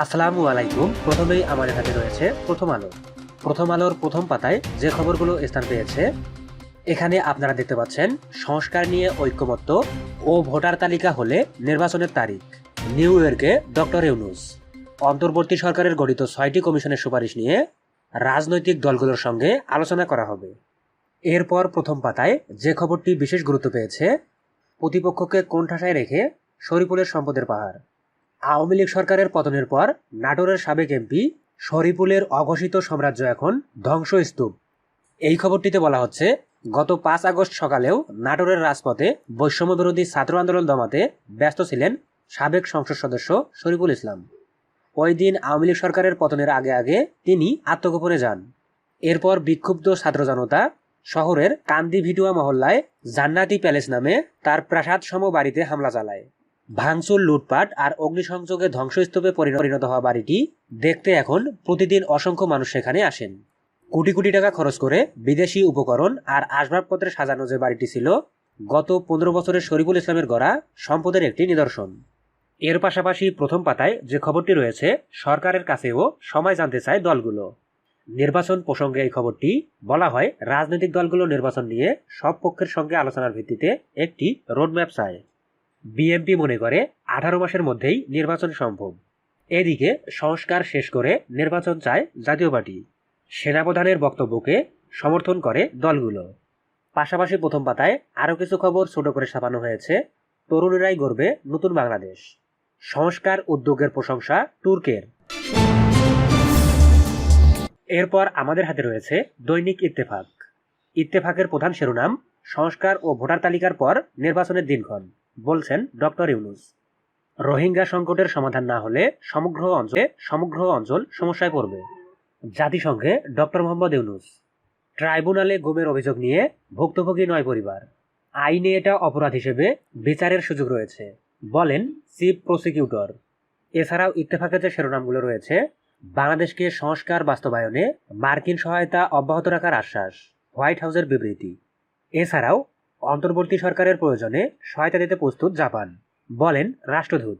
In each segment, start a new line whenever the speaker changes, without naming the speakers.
আসসালামু আলাইকুম। প্রথমেই আমাদের হাতে রয়েছে প্রথম আলো। প্রথম আলোর প্রথম পাতায় যে খবরগুলো স্থান পেয়েছে, এখানে আপনারা দেখতে পাচ্ছেন, সংস্কার নিয়ে ঐক্যমত্য ও ভোটার তালিকা হলে নির্বাচনের তারিখ। নিউ ইয়র্কে ডক্টর ইউনুস, অন্তর্বর্তী সরকারের গঠিত ছয়টি কমিশনের সুপারিশ নিয়ে রাজনৈতিক দলগুলোর সঙ্গে আলোচনা করা হবে। এরপর প্রথম পাতায় যে খবরটি বিশেষ গুরুত্ব পেয়েছে, প্রতিপক্ষকে কোণঠাসায় রেখে শরীফুলের সম্পদের পাহাড়। আওয়ামী লীগ সরকারের পতনের পর নাটোরের সাবেক এমপি শরীফুলের অঘোষিত সাম্রাজ্য এখন ধ্বংসস্তূপ। এই খবরটিতে বলা হচ্ছে, গত পাঁচ আগস্ট সকালেও নাটোরের রাজপথে বৈষম্য বিরোধী ছাত্র আন্দোলন দমাতে ব্যস্ত ছিলেন সাবেক সংসদ সদস্য শরীফুল ইসলাম। ওই দিন আওয়ামী লীগ সরকারের পতনের আগে আগে তিনি আত্মগোপনে যান। এরপর বিক্ষুব্ধ ছাত্র জনতা শহরের কান্দি ভিটুয়া মহল্লায় জান্নাতি প্যালেস নামে তার প্রাসাদ সম বাড়িতে হামলা চালায়। ভাঙচুর, লুটপাট আর অগ্নিসংযোগে ধ্বংসস্তূপে পরিণত হওয়া বাড়িটি দেখতে এখন প্রতিদিন অসংখ্য মানুষ সেখানে আসেন। কোটি কোটি টাকা খরচ করে বিদেশি উপকরণ আর আসবাবপত্রে সাজানো যে বাড়িটি ছিল, গত পনেরো বছরের শরীফুল ইসলামের গড়া সম্পদের একটি নিদর্শন। এর পাশাপাশি প্রথম পাতায় যে খবরটি রয়েছে, সরকারের কাছেও সময় জানতে চায় দলগুলো। নির্বাচন প্রসঙ্গে এই খবরটি বলা হয়, রাজনৈতিক দলগুলো নির্বাচন নিয়ে সব পক্ষের সঙ্গে আলোচনার ভিত্তিতে একটি রোডম্যাপ চায়। বিএনপি মনে করে আঠারো মাসের মধ্যেই নির্বাচন সম্ভব। এদিকে সংস্কার শেষ করে নির্বাচন চায় জাতীয় পার্টি। সেনাপ্রধানের বক্তব্যকে সমর্থন করে দলগুলো। পাশাপাশি প্রথম পাতায় আরও কিছু খবর ছোট করে ছাপানো হয়েছে। তরুণীরাই গড়বে নতুন বাংলাদেশ। সংস্কার উদ্যোগের প্রশংসা তুর্কের। এরপর আমাদের হাতে রয়েছে দৈনিক ইত্তেফাক। ইত্তেফাকের প্রধান শিরোনাম, সংস্কার ও ভোটার তালিকার পর নির্বাচনের দিনক্ষণ। বলছেন ডক্টর ইউনুস। রোহিঙ্গা সংকটের সমাধান না হলে সমগ্র অঞ্চলে সমগ্র অঞ্চল সমস্যায় পড়বে। জাতিসংঘে ডক্টর মোহাম্মদ ইউনুস। ট্রাইব্যুনালে গুমের অভিযোগ নিয়ে ভুক্তভোগী নয় পরিবার। আইনে এটা অপরাধ হিসেবে বিচারের সুযোগ রয়েছে, বলেন চিফ প্রসিকিউটর। এছাড়াও ইত্তেফাকে যে শিরোনামগুলো রয়েছে, বাংলাদেশকে সংস্কার বাস্তবায়নে মার্কিন সহায়তা অব্যাহত রাখার আশ্বাস, হোয়াইট হাউসের বিবৃতি। এছাড়াও অন্তর্বর্তী সরকারের প্রয়োজনে সহায়তা দিতে প্রস্তুত জাপান। বলেন রাষ্ট্রদূত।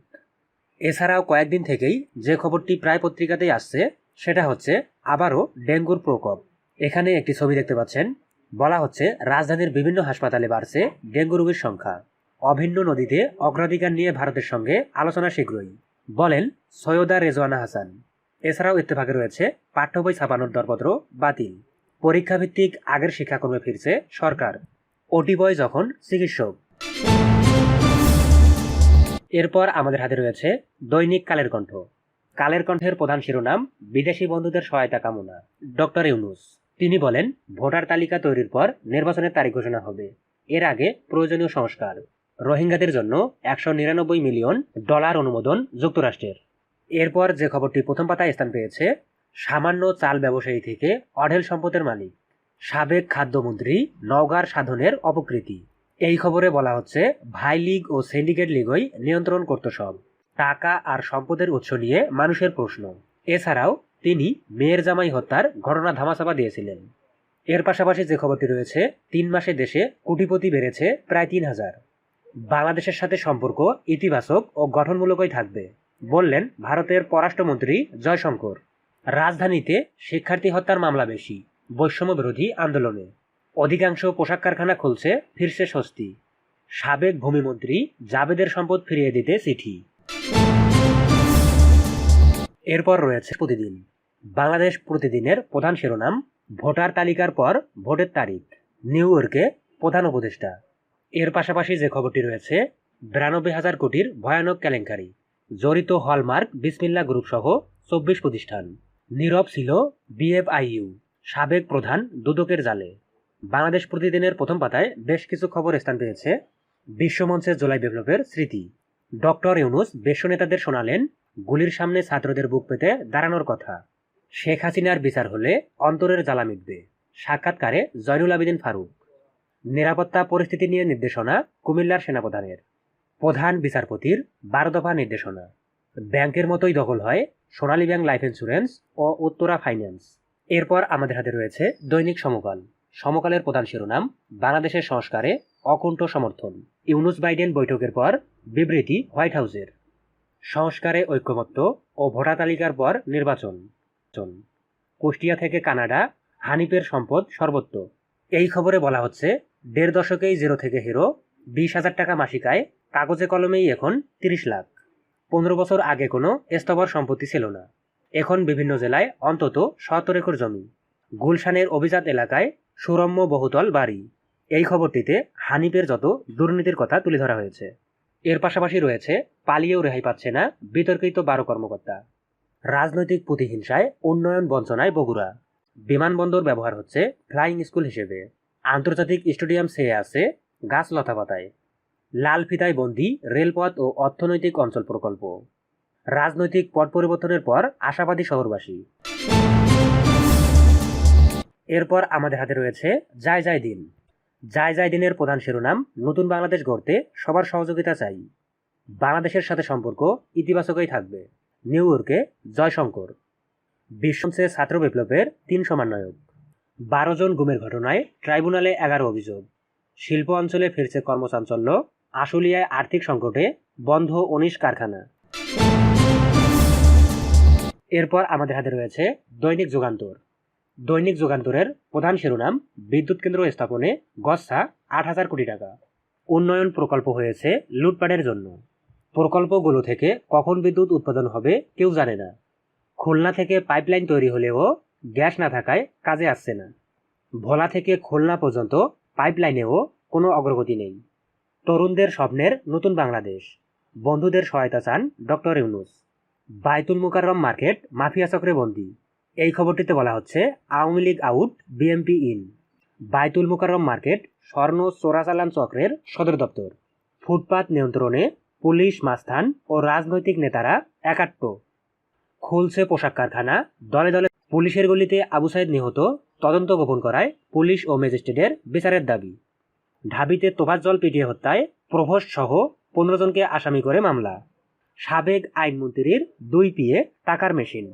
এছাড়াও কয়েকদিন থেকেই যে খবরটি প্রায় পত্রিকাতেই আসছে, সেটা হচ্ছে আবারও ডেঙ্গুর প্রকোপ। এখানে একটি ছবি দেখতে পাচ্ছেন। বলা হচ্ছে রাজধানীর বিভিন্ন হাসপাতালে বাড়ছে ডেঙ্গু রোগীর সংখ্যা। অভিন্ন নদীতে অগ্রাধিকার নিয়ে ভারতের সঙ্গে আলোচনা শীঘ্রই। বলেন সৈয়দা রেজওয়ানা হাসান। এছাড়াও ইত্তেফাকে রয়েছে পাঠ্য বই ছাপানোর দরপত্র বাতিল। পরীক্ষাভিত্তিক আগের শিক্ষাক্রমে ফিরছে সরকার। ওটি বয় যখন চিকিৎসক। এরপর আমাদের হাতে রয়েছে দৈনিক কালের কণ্ঠ। কালের কণ্ঠের প্রধান শিরোনাম, বিদেশি বন্ধুদের সহায়তা কামনা। ডক্টর ইউনুস, তিনি বলেন, ভোটার তালিকা তৈরির পর নির্বাচনের তারিখ ঘোষণা হবে। এর আগে প্রয়োজনীয় সংস্কার। রোহিঙ্গাদের জন্য একশো নিরানব্বই মিলিয়ন ডলার অনুমোদন যুক্তরাষ্ট্রের। এরপর যে খবরটি প্রথম পাতায় স্থান পেয়েছে, সামান্য চাল ব্যবসায়ী থেকে অঢেল সম্পদের মালিক। সাবেক খাদ্যমন্ত্রী নওগাঁর সাধনের অপকৃতি। এই খবরে বলা হচ্ছে, ভাই লীগ ও সিন্ডিকেট লীগই নিয়ন্ত্রণ করত সব। টাকা আর সম্পদের উৎস নিয়ে মানুষের প্রশ্ন। এছাড়াও তিনি মেয়ের জামাই হত্যার ঘটনা ধামাচাপা দিয়েছিলেন। এর পাশাপাশি যে খবরটি রয়েছে, তিন মাসে দেশে কোটিপতি বেড়েছে প্রায় তিন হাজার। বাংলাদেশের সাথে সম্পর্ক ইতিবাচক ও গঠনমূলকই থাকবে, বললেন ভারতের পররাষ্ট্রমন্ত্রী জয়শঙ্কর। রাজধানীতে শিক্ষার্থী হত্যার মামলা বেশি। বৈষম্য বিরোধী আন্দোলনে। অধিকাংশ পোশাক কারখানা খুলছে, ফিরছে স্বস্তি। সাবেক ভূমিমন্ত্রী জাবেদের সম্পদ ফিরিয়ে দিতে চিঠি। এরপর রয়েছে প্রতিদিন। বাংলাদেশ প্রতিদিনের প্রধান শিরোনাম, ভোটার তালিকার পর ভোটের তারিখ, নিউ ইয়র্কে প্রধান উপদেষ্টা। এর পাশাপাশি যে খবরটি রয়েছে, বিরানব্বই হাজার কোটির ভয়ানক কেলেঙ্কারি, জড়িত হলমার্ক বিসমিল্লা গ্রুপ সহ চব্বিশ প্রতিষ্ঠান। নীরব ছিল বিএফআইইউ। সাবেক প্রধান দুদকের জালে। বাংলাদেশ প্রতিদিনের প্রথম পাতায় বেশ কিছু খবর স্থান পেয়েছে। বিশ্বমঞ্চের জুলাই বিপ্লবের স্মৃতি। ডক্টর ইউনুস বিশ্ব নেতাদের শোনালেন, গুলির সামনে ছাত্রদের বুক পেতে দাঁড়ানোর কথা। শেখ হাসিনার বিচার হলে অন্তরের জ্বালা মিটবে। সাক্ষাৎকারে জয়নুল আবেদিন ফারুক। নিরাপত্তা পরিস্থিতি নিয়ে নির্দেশনা কুমিল্লার সেনাপ্রধানের। প্রধান বিচারপতির বারো দফা নির্দেশনা। ব্যাংকের মতোই দখল হয় সোনালী ব্যাংক লাইফ ইন্স্যুরেন্স ও উত্তরা ফাইন্যান্স। এরপর আমাদের হাতে রয়েছে দৈনিক সমকাল। সমকালের প্রধান শিরোনাম, বাংলাদেশের সংস্কারে অকুণ্ঠ সমর্থন। ইউনুস বাইডেন বৈঠকের পর বিবৃতি হোয়াইট হাউসের। সংস্কারে ঐক্যমত্য ও ভোটার তালিকার পর নির্বাচন। কুষ্টিয়া থেকে কানাডা, হানিফের সম্পদ সর্বত্র এই খবরে বলা হচ্ছে, দেড় দশকেই জিরো থেকে হিরো, বিশ হাজার টাকা মাসিক আয় কাগজে কলমেই এখন তিরিশ লাখ। পনেরো বছর আগে কোনো স্তবর সম্পত্তি ছিল না। এখন বিভিন্ন জেলায় অন্তত সতেরো একর জমি। গুলশানের অভিজাত এলাকায় সুরম্য বহুতল বাড়ি। এই খবরটিতে হানিফের যত দুর্নীতির কথা তুলে ধরা হয়েছে। এর পাশাপাশি রয়েছে, পালিয়েও রেহাই পাচ্ছে না বিতর্কিত বারো কর্মকর্তা। রাজনৈতিক প্রতিহিংসায় উন্নয়ন বঞ্চনায় বগুড়া। বিমানবন্দর ব্যবহার হচ্ছে ফ্লাইং স্কুল হিসেবে। আন্তর্জাতিক স্টেডিয়াম সেয়ে আছে গাছ লতাপাতায় লাল ফিতায় বন্দি, রেলপথ ও অর্থনৈতিক অঞ্চল প্রকল্প। রাজনৈতিক পট পরিবর্তনের পর আশাবাদী শহরবাসী। এরপর আমাদের হাতে রয়েছে যায় যায় দিন। যায় যায় দিনের প্রধান শিরোনাম, নতুন বাংলাদেশ গড়তে সবার সহযোগিতা চাই। বাংলাদেশের সাথে সম্পর্ক ইতিবাচকই থাকবে। নিউ ইয়র্কে জয়শঙ্কর। বিশ্বমঞ্চে ছাত্র বিপ্লবের তিন সমন্বয়ক। বারো জন গুমের ঘটনায় ট্রাইব্যুনালে এগারো অভিযোগ। শিল্প অঞ্চলে ফিরছে কর্মচাঞ্চল্য। আশুলিয়ায় আর্থিক সংকটে বন্ধ উনিশ কারখানা। এরপর আমাদের হাতে রয়েছে দৈনিক যুগান্তর। দৈনিক যুগান্তরের প্রধান শিরোনাম, বিদ্যুৎ কেন্দ্র স্থাপনে গচ্ছা আট হাজার কোটি টাকা। উন্নয়ন প্রকল্প হয়েছে লুটপাটের জন্য। প্রকল্পগুলো থেকে কখন বিদ্যুৎ উৎপাদন হবে কেউ জানে না। খুলনা থেকে পাইপলাইন তৈরি হলেও গ্যাস না থাকায় কাজে আসছে না। ভোলা থেকে খুলনা পর্যন্ত পাইপলাইনেও কোনো অগ্রগতি নেই। তরুণদের স্বপ্নের নতুন বাংলাদেশ। বন্ধুদের সহায়তা চান doctor Yunus. Baitul Mukarram market mafia চক্রে বন্দী। এই খবরটিতে বলা হচ্ছে, Awami League out BNP in. Baitul Mukarram market স্বর্ণ চোরাচালান চক্রের সদর দপ্তর। ফুটপাত নিয়ন্ত্রণে পুলিশ মাস্থান ও রাজনৈতিক নেতারা একাট্ট। খুলছে পোশাক কারখানা, দলে দলে পুলিশের গলিতে আবু সাইদ নিহত, তদন্ত গোপন করায় পুলিশ ও ম্যাজিস্ট্রেটের বিচারের দাবি। ঢাবিতে তোফাজ্জল পিটিয়ে হত্যায় প্রভোস্ট সহ পনেরো জনকে আসামি করে মামলা। সাবেক আইনমন্ত্রীর দুই পিয়ে টাকার মেশিন।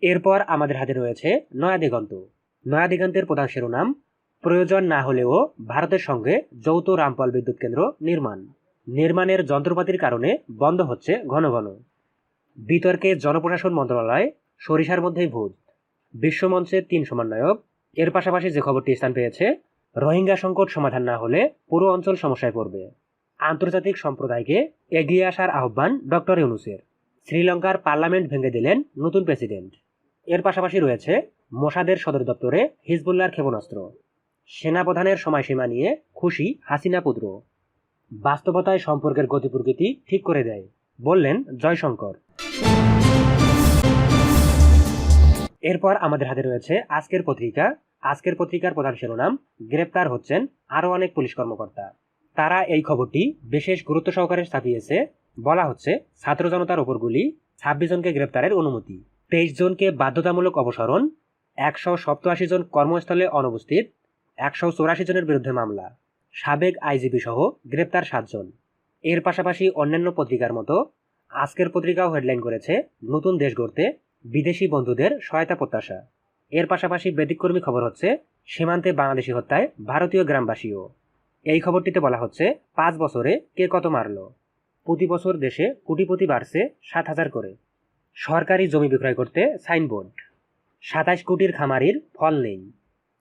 এরপর আমাদের হাতে রয়েছে নয়া দিগন্ত। নয়া দিগন্তের প্রধান শিরোনাম, প্রয়োজন না হলেও ভারতের সঙ্গে যৌথ রামপাল বিদ্যুৎ কেন্দ্র নির্মাণ। নির্মাণের যন্ত্রপাতির কারণে বন্ধ হচ্ছে ঘন ঘন। বিতর্কে জনপ্রশাসন মন্ত্রণালয়, সরিষার মধ্যেই ভূত। বিশ্বমঞ্চে তিন সমন্বয়ক, এর পাশাপাশি যে খবরটি স্থান পেয়েছে, রোহিঙ্গা সংকট সমাধান না হলে পুরো অঞ্চল সমস্যায় পড়বে। আন্তর্জাতিক সম্প্রদায়কে এগিয়ে আসার আহ্বান ডক্টর ইউনুসের। শ্রীলঙ্কার পার্লামেন্ট ভেঙে দিলেন নতুন প্রেসিডেন্ট। এর পাশাপাশি রয়েছে মোসাদের সদর দপ্তরে হিজবুল্লার ক্ষেপণাস্ত্র। সেনাপ্রধানের সময়সীমা নিয়ে খুশি হাসিনা পুত্র। বাস্তবতায় সম্পর্কের গতি প্রকৃতি ঠিক করে দেয়, বললেন জয়শঙ্কর। এরপর আমাদের হাতে রয়েছে আজকের পত্রিকা। আজকের পত্রিকার প্রধান শিরোনাম, গ্রেপ্তার হচ্ছেন আরও অনেক পুলিশ কর্মকর্তা। তারা এই খবরটি বিশেষ গুরুত্ব সহকারে ছাপিয়েছে। বলা হচ্ছে, ছাত্র জনতার ওপর গুলি ছাব্বিশ জনকে গ্রেপ্তারের অনুমতি। তেইশ জনকে বাধ্যতামূলক অপসারণ, একশো সপ্তআশি জন কর্মস্থলে অনুপস্থিত, একশো চৌরাশি জনের বিরুদ্ধে মামলা। সাবেক আইজিপি সহ গ্রেপ্তার সাতজন এর পাশাপাশি অন্যান্য পত্রিকার মতো আজকের পত্রিকাও হেডলাইন করেছে, নতুন দেশ গড়তে বিদেশি বন্ধুদের সহায়তা প্রত্যাশা। এর পাশাপাশি ব্যতিক্রমী খবর হচ্ছে, সীমান্তে বাংলাদেশি হত্যায় ভারতীয় গ্রামবাসীও। এই খবরটিতে বলা হচ্ছে, পাঁচ বছরে কে কত মারল? প্রতি বছর দেশে কোটিপতি বাড়ছে সাত হাজার করে। সরকারি জমি বিক্রয় করতে সাইনবোর্ড। সাতাশ কোটির খামারির ফল নেই।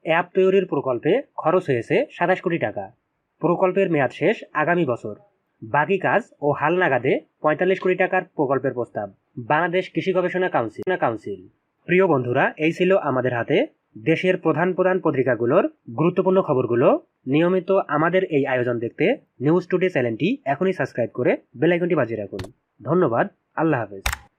অ্যাপ তৈরির প্রকল্পে খরচ হয়েছে সাতাশ কোটি টাকা। প্রকল্পের মেয়াদ শেষ আগামী বছর। বাকি কাজ ও হাল নাগাদে পঁয়তাল্লিশ কোটি টাকার প্রকল্পের প্রস্তাব। বাংলাদেশ কৃষি গবেষণা কাউন্সিল। কাউন্সিল। প্রিয় বন্ধুরা, এই ছিল আমাদের হাতে দেশের প্রধান প্রধান পত্রিকাগুলোর গুরুত্বপূর্ণ খবরগুলো, নিয়মিত আমাদের এই আয়োজন দেখতে নিউজ টুডে চ্যানেলটি এখনই সাবস্ক্রাইব করে বেলাইকনটি বাজিয়ে রাখুন। ধন্যবাদ, আল্লাহ হাফেজ।